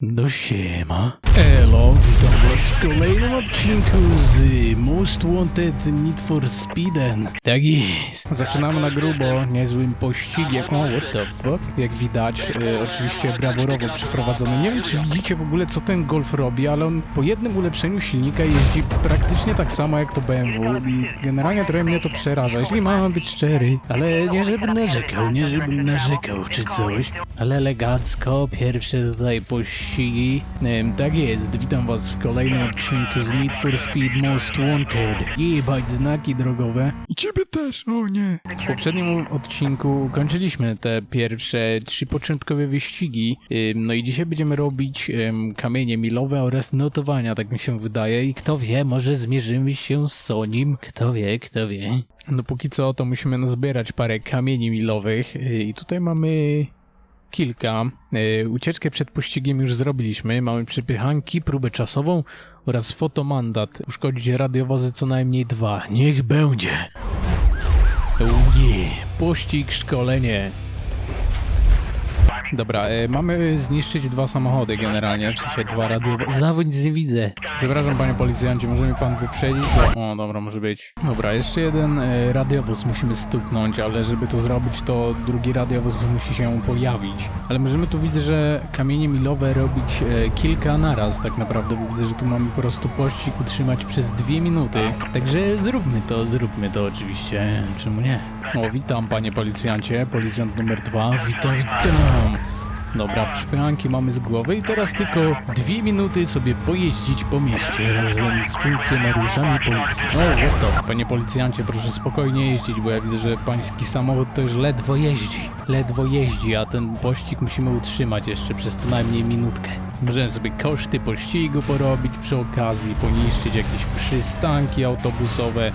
No siema. Elo, witam was w kolejnym odcinku z Most Wanted Need for Speeden. Tak jest. Zaczynamy na grubo, niezłym pościgiem. O, what the fuck? Jak widać, e, oczywiście braworowo przeprowadzony. Nie wiem, czy widzicie w ogóle, co ten Golf robi, ale on po jednym ulepszeniu silnika jeździ praktycznie tak samo jak to BMW i generalnie trochę mnie to przeraża, jeśli mam być szczery. Ale nie żebym narzekał, nie żebym narzekał czy coś, ale elegancko, pierwsze tutaj pościgi. Em, tak jest, witam was w kolejnym odcinku z Need for Speed Most Wanted. Jebać znaki drogowe. I ciebie też, o nie. W poprzednim odcinku kończyliśmy te pierwsze trzy początkowe wyścigi. No i dzisiaj będziemy robić kamienie milowe oraz notowania, tak mi się wydaje. I kto wie, może zmierzymy się z Sonim. Kto wie, kto wie. No póki co to musimy nazbierać parę kamieni milowych. Y, I tutaj mamy kilka. E, Ucieczkę przed pościgiem już zrobiliśmy. Mamy przypychanki, próbę czasową oraz fotomandat. Uszkodzić radiowozy co najmniej dwa. Niech będzie. Nie, pościg, szkolenie. Dobra, e, mamy zniszczyć dwa samochody generalnie, w sensie dwa radiowozy. Znowu nic nie widzę. Przepraszam panie policjancie, może mi pan wyprzedzić? Bo... O, dobra, może być. Dobra, jeszcze jeden e, radiowóz musimy stuknąć, ale żeby to zrobić, to drugi radiowóz musi się pojawić. Ale możemy tu widzę, że kamienie milowe robić e, kilka naraz tak naprawdę, bo widzę, że tu mamy po prostu pościg utrzymać przez dwie minuty. Także zróbmy to, zróbmy to oczywiście. Czemu nie? O, witam panie policjancie, policjant numer dwa. Witam, witam. Dobra, przypychanki mamy z głowy i teraz tylko dwie minuty sobie pojeździć po mieście razem z funkcjonariuszami policji. O, the? Panie policjancie, proszę spokojnie jeździć, bo ja widzę, że pański samochód to już ledwo jeździ. Ledwo jeździ, a ten pościg musimy utrzymać jeszcze przez co najmniej minutkę. Możemy sobie koszty pościgu porobić przy okazji, poniszczyć jakieś przystanki autobusowe.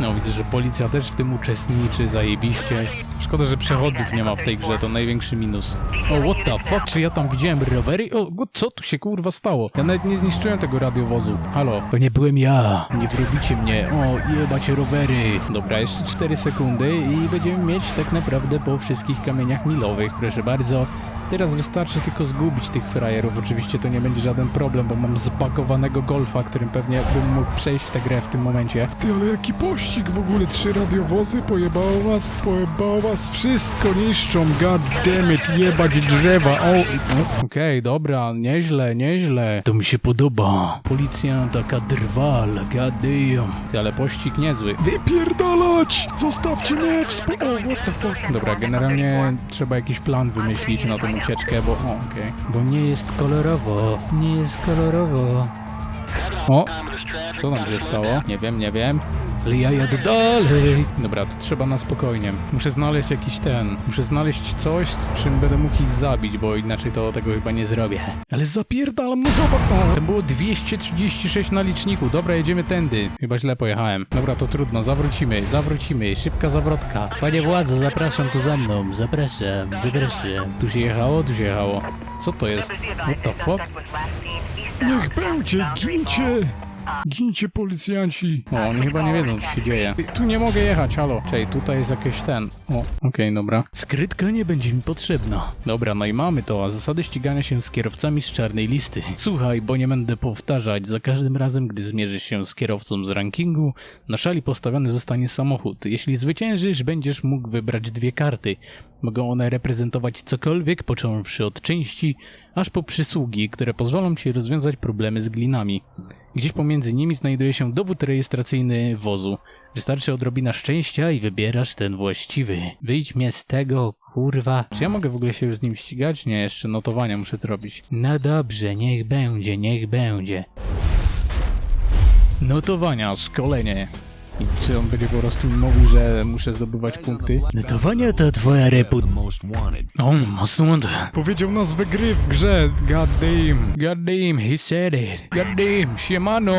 No, widzę, że policja też w tym uczestniczy, zajebiście. Szkoda, że przechodów nie ma w tej grze, to największy minus. O, what the fuck, czy ja tam widziałem rowery? O, co tu się kurwa stało? Ja nawet nie zniszczyłem tego radiowozu. Halo, to nie byłem ja. Nie wrobicie mnie. O, jebać rowery. Dobra, jeszcze 4 sekundy i będziemy mieć tak naprawdę po wszystkich kamieniach milowych, proszę bardzo. Teraz wystarczy tylko zgubić tych frajerów. Oczywiście to nie będzie żaden problem, bo mam zbagowanego golfa, którym pewnie bym mógł przejść tę grę w tym momencie. Ty, ale jaki pościg w ogóle? Trzy radiowozy? Pojebało was? Pojebało was? Wszystko niszczą, god damn it, jebać drzewa. O, okej, dobra, nieźle, nieźle. To mi się podoba. Policja taka drwal, god damn. Ty, ale pościg niezły. Wypierdalać! Zostawcie mnie w spo... O, what the fuck? Dobra, generalnie trzeba jakiś plan wymyślić na tą ucieczkę, bo... O. Bo nie jest kolorowo. Nie jest kolorowo. O! Co tam się stało? Nie wiem, nie wiem. Ale ja jadę dalej. Dobra, to trzeba na spokojnie. Muszę znaleźć jakiś ten. Muszę znaleźć coś, z czym będę mógł ich zabić, bo inaczej to tego chyba nie zrobię. Ale zapierdalam, no zobacz! To było 236 na liczniku. Dobra, jedziemy tędy. Chyba źle pojechałem. Dobra, to trudno. Zawrócimy, zawrócimy. Szybka zawrotka. Panie władzo, zapraszam tu za mną. Zapraszam, zapraszam. Tu się jechało, tu się jechało. Co to jest? What the fuck? Niech będzie, gincie! Gincie policjanci! O, oni chyba nie wiedzą, co się dzieje. Tu nie mogę jechać, halo. Czej, tutaj jest jakieś ten. O, okej, dobra. Skrytka nie będzie mi potrzebna. Dobra, no i mamy to, a zasady ścigania się z kierowcami z czarnej listy. Słuchaj, bo nie będę powtarzać, za każdym razem, gdy zmierzysz się z kierowcą z rankingu, na szali postawiony zostanie samochód. Jeśli zwyciężysz, będziesz mógł wybrać dwie karty. Mogą one reprezentować cokolwiek, począwszy od części, aż po przysługi, które pozwolą ci rozwiązać problemy z glinami. Gdzieś pomiędzy nimi znajduje się dowód rejestracyjny wozu. Wystarczy odrobina szczęścia i wybierasz ten właściwy. Wyjdź mnie z tego, kurwa. Czy ja mogę w ogóle się już z nim ścigać? Nie, jeszcze notowania muszę zrobić. No dobrze, niech będzie, niech będzie. Notowania, szkolenie. I czy on będzie po prostu mówił, że muszę zdobywać punkty? Notowania to twoja reputacja. most wanted. O, mocno monta. Powiedział nazwę gry w grze. God damn. God damn, he said it. God damn, siemano.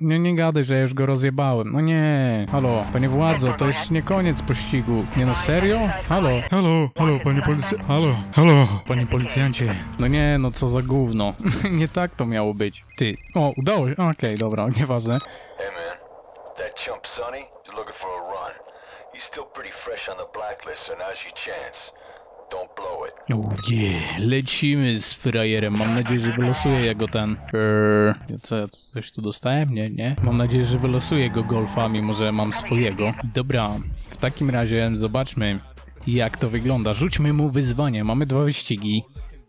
Nie, nie gadaj, że ja już go rozjebałem. No nie. Halo, panie władzo, to jeszcze nie koniec pościgu. Nie no, serio? Halo. Halo, halo, panie policjancie. Halo, halo. Panie policjancie. No nie, no co za gówno. nie tak to miało być. Ty. O, udało się. Okej, dobra, nieważne. Hey man, that chump Sonny looking for a run. He's still pretty fresh on the blacklist, so now's your chance. Don't blow it. Yeah, lecimy z frajerem. Mam nadzieję, że wylosuje jego ten. Eee, co ja coś tu dostałem? Nie, nie. Mam nadzieję, że wylosuje go golfa, mimo że mam swojego. Dobra, w takim razie zobaczmy, jak to wygląda. Rzućmy mu wyzwanie. Mamy dwa wyścigi.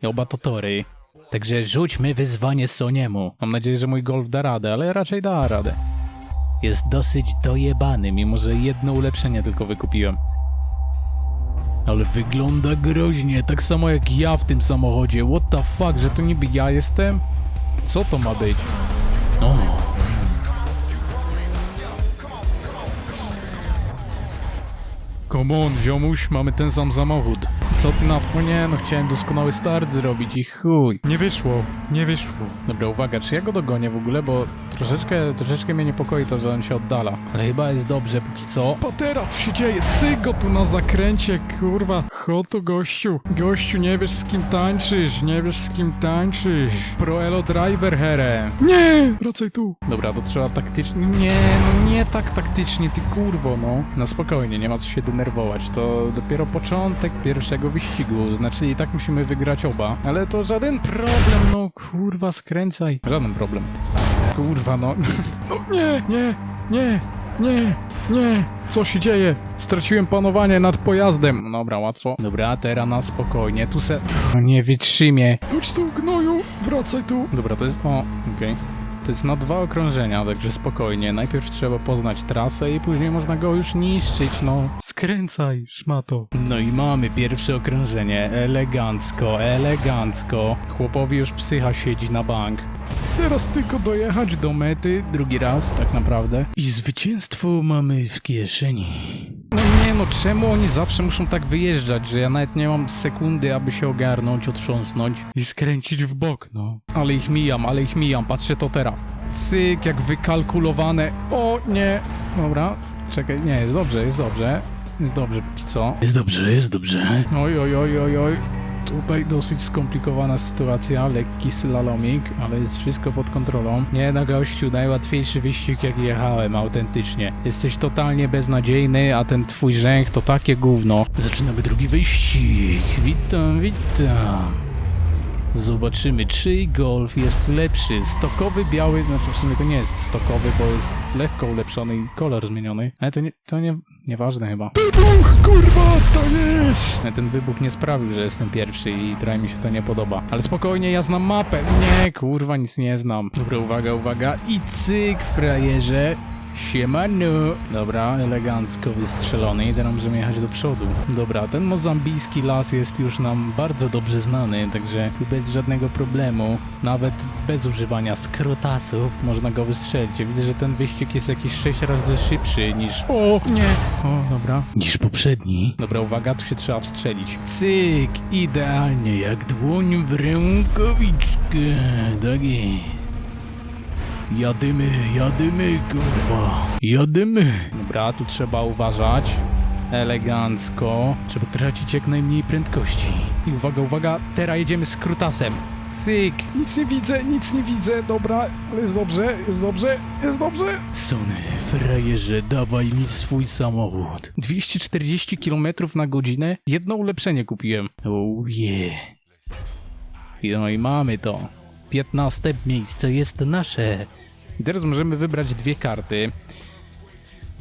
Oba to tory. Także rzućmy wyzwanie Soniemu. Mam nadzieję, że mój golf da radę, ale raczej da radę. Jest dosyć dojebany, mimo że jedno ulepszenie tylko wykupiłem. Ale wygląda groźnie, tak samo jak ja w tym samochodzie. What the fuck, że to niby ja jestem? Co to ma być? O. Come on, ziomuś, mamy ten sam samochód. Co ty na to? Nie, no chciałem doskonały start zrobić i chuj. Nie wyszło, nie wyszło. Dobra, uwaga, czy ja go dogonię w ogóle, bo troszeczkę, troszeczkę mnie niepokoi to, że on się oddala. Ale chyba jest dobrze póki co. Patera, co się dzieje? Cygo tu na zakręcie, kurwa. Chotu, gościu. Gościu, nie wiesz z kim tańczysz, nie wiesz z kim tańczysz. Pro Elo Driver, here. Nie! Wracaj tu. Dobra, to trzeba taktycznie... Nie, no nie tak taktycznie, ty kurwo, no. Na spokojnie, nie ma co się denerwować. To dopiero początek pierwszego wyścigu. Znaczy i tak musimy wygrać oba. Ale to żaden problem, no kurwa, skręcaj. Żaden problem. Kurwa, no. No nie, nie, nie, nie, nie. Co się dzieje? Straciłem panowanie nad pojazdem. No Dobra, łatwo. Dobra, teraz na spokojnie. Tu se... O, nie wytrzymie. Chodź tu, gnoju. Wracaj tu. Dobra, to jest... O, okej. To jest na dwa okrążenia, także spokojnie. Najpierw trzeba poznać trasę i później można go już niszczyć, no. Skręcaj, szmato. No i mamy pierwsze okrążenie. Elegancko, elegancko. Chłopowi już psycha siedzi na bank. Teraz tylko dojechać do mety, drugi raz tak naprawdę. I zwycięstwo mamy w kieszeni. Nie no, czemu oni zawsze muszą tak wyjeżdżać, że ja nawet nie mam sekundy, aby się ogarnąć, otrząsnąć i skręcić w bok, no. Ale ich mijam, ale ich mijam, patrzcie to teraz. Cyk, jak wykalkulowane. O nie. Dobra, czekaj, nie, jest dobrze, jest dobrze. Jest dobrze póki co. Jest dobrze, jest dobrze. Oj, oj, oj, oj, oj. Tutaj dosyć skomplikowana sytuacja, lekki slalomik, ale jest wszystko pod kontrolą. Nie no gościu, najłatwiejszy wyścig jak jechałem, autentycznie. Jesteś totalnie beznadziejny, a ten twój rzęch to takie gówno. Zaczynamy drugi wyścig. Witam, witam. Zobaczymy, czyj golf jest lepszy. Stokowy biały, znaczy w sumie to nie jest stokowy, bo jest lekko ulepszony i kolor zmieniony. Ale to nie, to nie, nieważne chyba. Wybuch, kurwa, to jest! Ten wybuch nie sprawił, że jestem pierwszy i trochę mi się to nie podoba. Ale spokojnie, ja znam mapę. Nie, kurwa, nic nie znam. Dobra, uwaga, uwaga. I cyk, frajerze. Siemano. Dobra, elegancko wystrzelony i teraz możemy jechać do przodu. Dobra, ten mozambijski las jest już nam bardzo dobrze znany, także bez żadnego problemu, nawet bez używania skrotasów, można go wystrzelić. Ja Widzę, że ten wyścig jest jakiś 6 razy szybszy niż... O, nie! O, dobra. Niż poprzedni. Dobra, uwaga, tu się trzeba wstrzelić. Cyk! Idealnie, jak dłoń w rękawiczkę. Tak jest. Jadymy, jadymy, kurwa. Jadymy. Dobra, tu trzeba uważać. Elegancko. Trzeba tracić jak najmniej prędkości. I uwaga, uwaga, teraz jedziemy z krutasem. Cyk! Nic nie widzę, nic nie widzę. Dobra, ale jest dobrze, jest dobrze, jest dobrze. Sony, frajerze, dawaj mi swój samochód. 240 km na godzinę? Jedno ulepszenie kupiłem. Oh yeah. No i mamy to. 15 miejsce jest nasze. I teraz możemy wybrać dwie karty.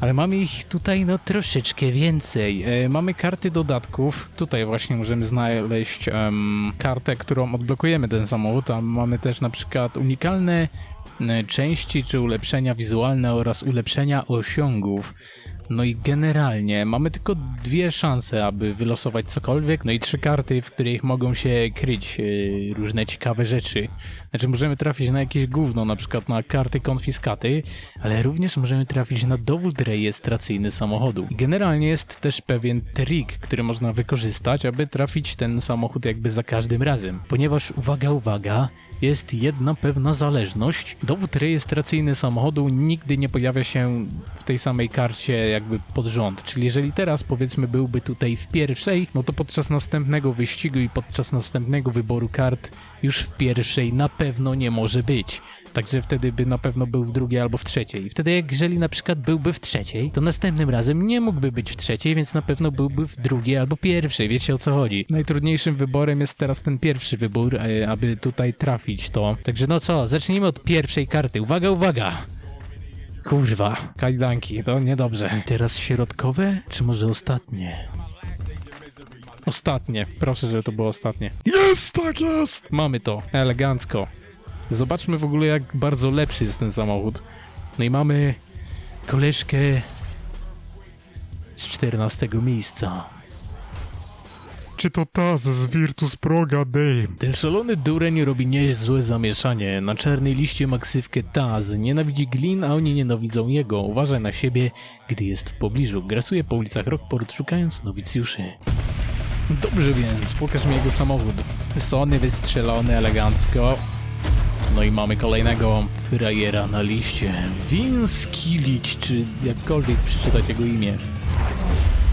Ale mamy ich tutaj no troszeczkę więcej. E, mamy karty dodatków. Tutaj właśnie możemy znaleźć em, kartę, którą odblokujemy ten samochód. A mamy też na przykład unikalne e, części czy ulepszenia wizualne oraz ulepszenia osiągów. No i generalnie mamy tylko dwie szanse, aby wylosować cokolwiek, no i trzy karty, w których mogą się kryć e, różne ciekawe rzeczy. Znaczy możemy trafić na jakieś gówno, na przykład na karty konfiskaty, ale również możemy trafić na dowód rejestracyjny samochodu. Generalnie jest też pewien trik, który można wykorzystać, aby trafić ten samochód jakby za każdym razem. Ponieważ, uwaga, uwaga, jest jedna pewna zależność. Dowód rejestracyjny samochodu nigdy nie pojawia się w tej samej karcie jakby pod rząd. Czyli jeżeli teraz powiedzmy byłby tutaj w pierwszej, no to podczas następnego wyścigu i podczas następnego wyboru kart już w pierwszej na pewno nie może być. Także wtedy by na pewno był w drugiej albo w trzeciej. I wtedy jak jeżeli na przykład byłby w trzeciej, to następnym razem nie mógłby być w trzeciej, więc na pewno byłby w drugiej albo pierwszej. Wiecie o co chodzi. Najtrudniejszym wyborem jest teraz ten pierwszy wybór, e, aby tutaj trafić to. Także no co, zacznijmy od pierwszej karty. Uwaga, uwaga! Kurwa, kajdanki, to niedobrze. Teraz środkowe, czy może ostatnie? Ostatnie, proszę, żeby to było ostatnie. Jest, tak jest! Mamy to, elegancko. Zobaczmy w ogóle, jak bardzo lepszy jest ten samochód. No i mamy koleżkę z 14 miejsca. Czy to Taz z Virtus Pro Dame? Ten szalony dureń robi niezłe zamieszanie. Na czarnej liście ma ksywkę Taz. Nienawidzi glin, a oni nienawidzą jego. Uważaj na siebie, gdy jest w pobliżu. Grasuje po ulicach Rockport, szukając nowicjuszy. Dobrze więc, pokaż mi jego samochód. Sony wystrzelony elegancko. No i mamy kolejnego frajera na liście. Vince czy jakkolwiek przeczytać jego imię.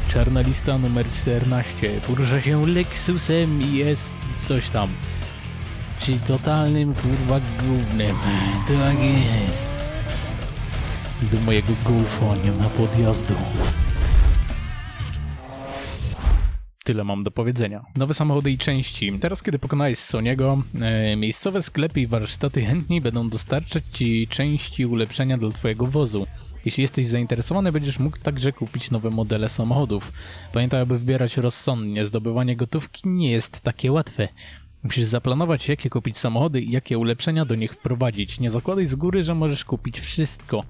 Czarna lista numer 14. Porusza się Lexusem i jest coś tam. Czyli totalnym kurwa gównem. Tak jest. Do mojego golfa nie ma podjazdu. Tyle mam do powiedzenia. Nowe samochody i części. Teraz, kiedy pokonałeś Soniego, e, miejscowe sklepy i warsztaty chętniej będą dostarczać Ci części ulepszenia dla Twojego wozu. Jeśli jesteś zainteresowany, będziesz mógł także kupić nowe modele samochodów. Pamiętaj, aby wybierać rozsądnie. Zdobywanie gotówki nie jest takie łatwe. Musisz zaplanować, jakie kupić samochody i jakie ulepszenia do nich wprowadzić. Nie zakładaj z góry, że możesz kupić wszystko.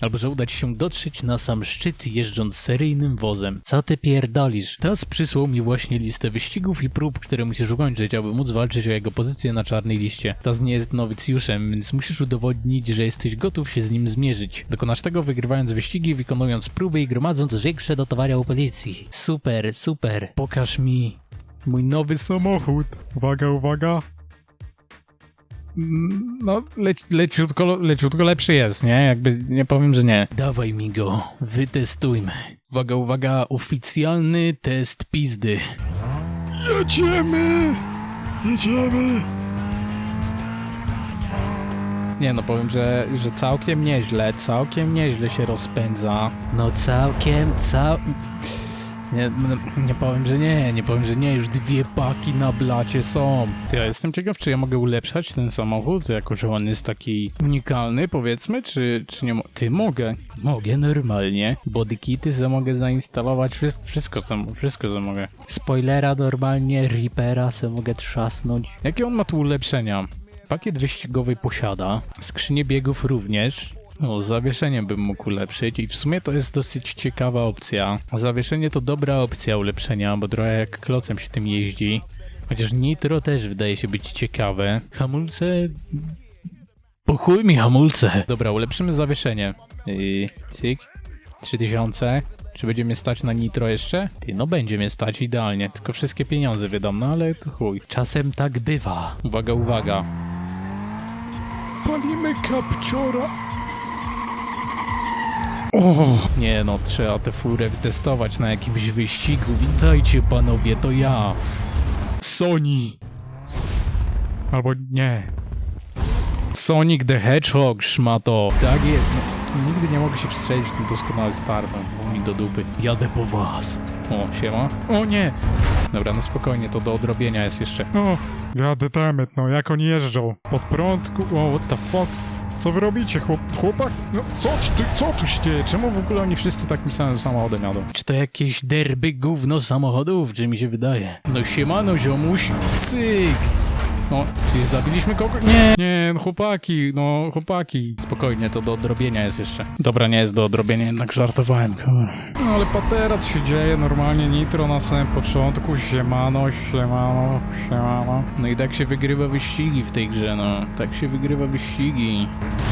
Albo że uda ci się dotrzeć na sam szczyt jeżdżąc seryjnym wozem. Co ty pierdolisz? Taz przysłał mi właśnie listę wyścigów i prób, które musisz ukończyć, aby móc walczyć o jego pozycję na czarnej liście. Taz nie jest nowicjuszem, więc musisz udowodnić, że jesteś gotów się z nim zmierzyć. Dokonasz tego wygrywając wyścigi, wykonując próby i gromadząc większe dotowania u policji. Super, super. Pokaż mi mój nowy Samochód. Uwaga, uwaga. No, leci, leciutko, leciutko lepszy jest, nie? Jakby nie powiem, że nie. Dawaj mi go, wytestujmy. Uwaga, uwaga, oficjalny test pizdy. Jedziemy! Jedziemy! Nie no, powiem, że, że całkiem nieźle, całkiem nieźle się rozpędza. No całkiem, cał... Nie, no, nie powiem, że nie, nie powiem, że nie, już dwie paki na blacie są. Ty, ja jestem ciekaw, czy ja mogę ulepszać ten samochód, jako że on jest taki unikalny, powiedzmy, czy, czy nie mo- Ty, mogę. Mogę normalnie. Bodykity se mogę zainstalować, wszystko, wszystko, co, wszystko co mogę. Spoilera normalnie, Reapera se mogę trzasnąć. Jakie on ma tu ulepszenia? Pakiet wyścigowy posiada, skrzynię biegów również. No, zawieszenie bym mógł ulepszyć i w sumie to jest dosyć ciekawa opcja. Zawieszenie to dobra opcja ulepszenia, bo trochę jak klocem się tym jeździ. Chociaż nitro też wydaje się być ciekawe. Hamulce... Po chuj mi hamulce! Dobra, ulepszymy zawieszenie. Yy, cyk. 3000. Czy będzie mnie stać na nitro jeszcze? Ty, no będzie mnie stać idealnie, tylko wszystkie pieniądze wydam, no ale to chuj. Czasem tak bywa. Uwaga, uwaga. Palimy kapciora. O, nie no, trzeba tę furę wytestować na jakimś wyścigu. Witajcie panowie, to ja. Sony. Albo nie. Sonic the Hedgehog, szmato. Tak jest. No, nigdy nie mogę się wstrzelić w ten doskonały startem. Bo mi do dupy. Jadę po was. O, siema. O nie! Dobra, no spokojnie, to do odrobienia jest jeszcze. O, gadetemet, no jak oni jeżdżą? Pod prąd, ku... O, what the fuck? Co wy robicie, chłop... chłopak? No, co, tu, co tu się dzieje? Czemu w ogóle oni wszyscy takim samym samochodem jadą? Czy to jakieś derby gówno samochodów, czy mi się wydaje? No siemano, ziomuś. Cyk! No, czy zabiliśmy kogoś? Nie! Nie, no chłopaki, no chłopaki. Spokojnie, to do odrobienia jest jeszcze. Dobra, nie jest do odrobienia, jednak żartowałem. No ale paterac się dzieje, normalnie nitro na samym początku, siemano, siemano, siemano. No i tak się wygrywa wyścigi w tej grze, no. Tak się wygrywa wyścigi.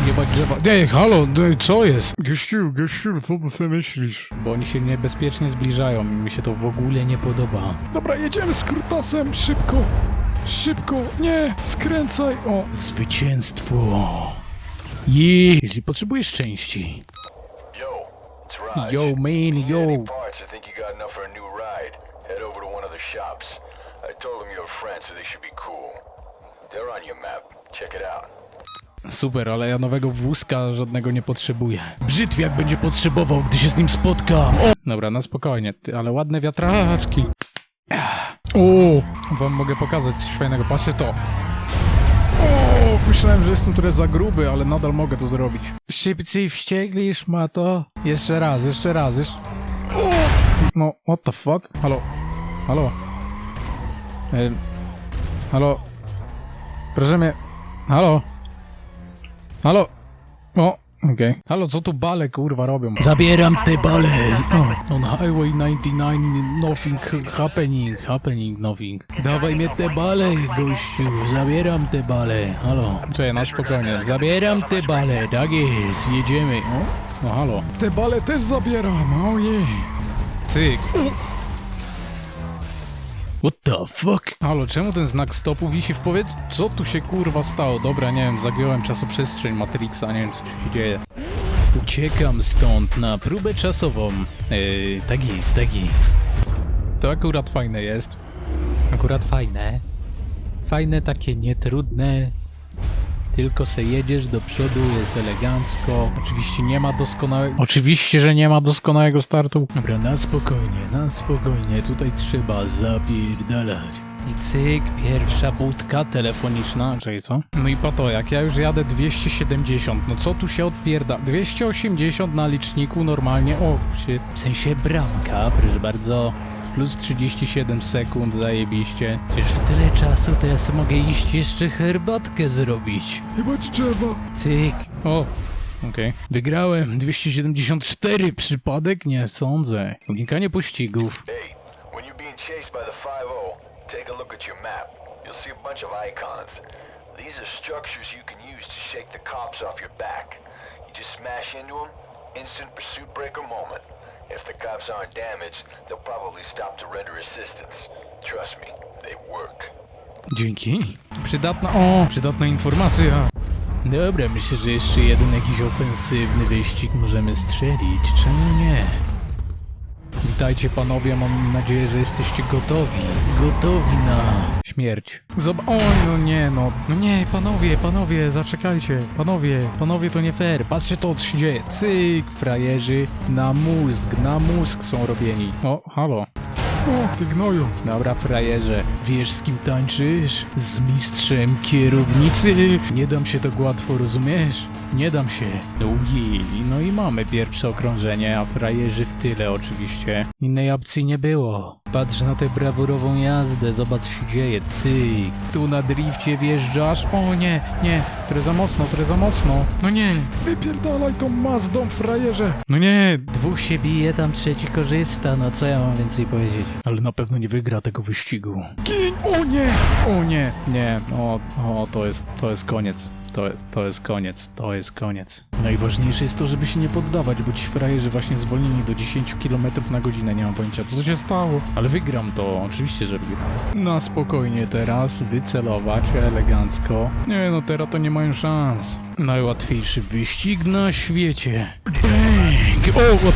Jebać drzewa. Ej, halo, ej, co jest? Gościu, gościu, co ty sobie myślisz? Bo oni się niebezpiecznie zbliżają i mi się to w ogóle nie podoba. Dobra, jedziemy z Krutasem, szybko, szybko, nie, skręcaj, o. Zwycięstwo! Je! Jeśli potrzebujesz części, Yo, man, yo. any parts, I think you got enough for a new ride. Head over to one of the shops. I told them you're a friend, so they should be cool. They're on your map. Check it out. Super, ale ja nowego wózka żadnego nie potrzebuję. Brzytwiak będzie potrzebował, gdy się z nim spotkam. O! Dobra, na spokojnie, ty, ale ładne wiatraczki. O, wam mogę pokazać coś fajnego, patrzcie to. Myślałem, że jestem trochę za gruby, ale nadal mogę to zrobić. Szybcy wściekli, szmato. Jeszcze raz, jeszcze raz, jeszcze... No, what the fuck? Halo? Halo? Ym, halo? Proszę mnie... Halo? Halo? O, okej. Halo, co tu bale kurwa robią? Zabieram te bale! O, on Highway 99, nothing happening, happening, nothing. Dawaj mnie te bale, gościu, zabieram te bale. Halo. Czekaj, na spokojnie. Zabieram te bale, tak jest, jedziemy. O, no halo. Te bale też zabieram, ojej. Cyk. What the fuck? Halo, czemu ten znak stopu wisi w powietrzu? Co tu się kurwa stało? Dobra, nie wiem, zagiąłem czasoprzestrzeń Matrixa, nie wiem co tu się dzieje. Uciekam stąd na próbę czasową. Yy, tak jest, tak jest. To akurat fajne jest. Akurat fajne. Fajne, takie nietrudne. Tylko se jedziesz do przodu, jest elegancko. Oczywiście nie ma doskonałego... Oczywiście, że nie ma doskonałego startu. Dobra, na spokojnie, na spokojnie. Tutaj trzeba zapierdalać. I cyk, pierwsza budka telefoniczna. Czyli co? No i po to, jak ja już jadę 270, no co tu się odpierda? 280 na liczniku normalnie, o, się, w sensie bramka, proszę bardzo. Plus 37 sekund, zajebiście. Przecież w tyle czasu to ja sobie mogę iść jeszcze herbatkę zrobić. Chyba trzeba. Cyk. O, okej. Wygrałem 274 przypadek? Nie sądzę. Unikanie pościgów. Hey, when you're being chased by the 5-0, take a look at your map. You'll see a bunch of icons. These are structures you can use to shake the cops off your back. You just smash into them, instant pursuit breaker moment. If the cops aren't damaged, they'll probably stop to render assistance. Trust me, they work. Dzięki. Przydatna. O, przydatna informacja. Dobra, myślę, że jeszcze jeden jakiś ofensywny wyścig możemy strzelić. Czemu nie? Witajcie panowie, mam nadzieję, że jesteście gotowi. Gotowi na śmierć. Zob o, no nie, no. No nie, panowie, panowie, zaczekajcie. Panowie, panowie, to nie fair. Patrzcie to, co się dzieje. Cyk, frajerzy. Na mózg, na mózg są robieni. O, halo. O, ty gnoju. Dobra, frajerze, wiesz z kim tańczysz? Z mistrzem kierownicy. Nie dam się tak łatwo, rozumiesz? Nie dam się. Ujej, no i mamy pierwsze okrążenie, a frajerzy w tyle oczywiście. Innej opcji nie było. Patrz na tę brawurową jazdę, zobacz co się dzieje, cyk. Tu na drifcie wjeżdżasz, o nie, nie, trochę za mocno, trochę za mocno. No nie, Wypierdalaj tą Mazdą, frajerze. no nie, dwóch się bije, tam trzeci korzysta, no co ja mam więcej powiedzieć? Ale na pewno nie wygra tego wyścigu. Gin, o nie. O nie, nie, o, o to jest, to jest koniec. To, to jest koniec, to jest koniec. Najważniejsze jest to, żeby się nie poddawać, bo ci frajerzy właśnie zwolnili do 10 km na godzinę, nie mam pojęcia co się stało. Ale wygram to, oczywiście, że wygram. Na spokojnie teraz, wycelować elegancko. Nie no, teraz to nie mają szans. Najłatwiejszy wyścig na świecie. Bang! O, what